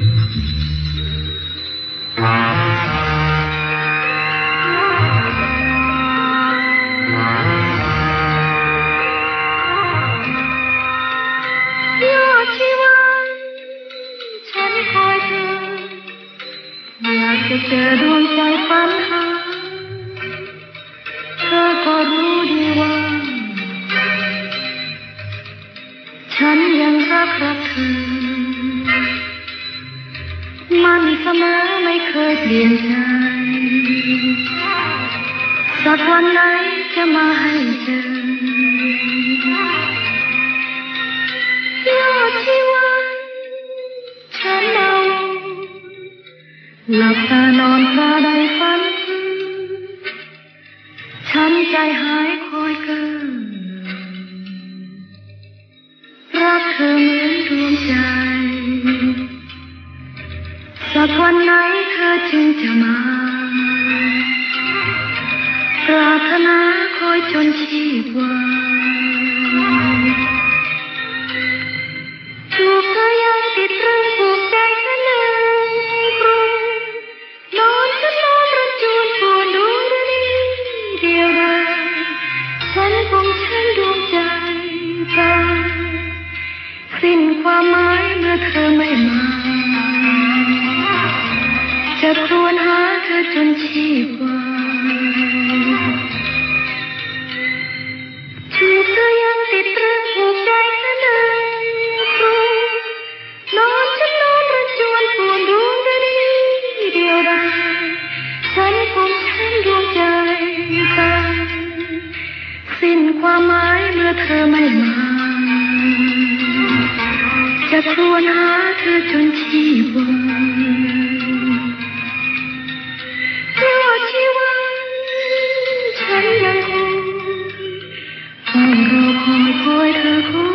Yeah, don't say bye. มันเสมอไม่เคยเปลี่ยนใจสักวันไหนจะมาให้เจอยอดชีวันฉันเอาหลับตานอนพระใดฝัน ฉันใจหายคอยเกิน ยจนชีพวานถูกเธอยังติดเรื่องผูกใจแค่หนึ่งกรุงนอนฉันอนระจูนปวดดูรีเดียวดายฉันคงฉันดวงใจตายสิ้นความหมายเมื่อเธอไม่มา จะครวญหาเธอจนชีพวาน ความหมายเมื่อเธอไม่มาจะครวญหาเธอจนชีวันเพราะชีวันฉันยังคงเฝ้ารอคอยคอยเธอคอย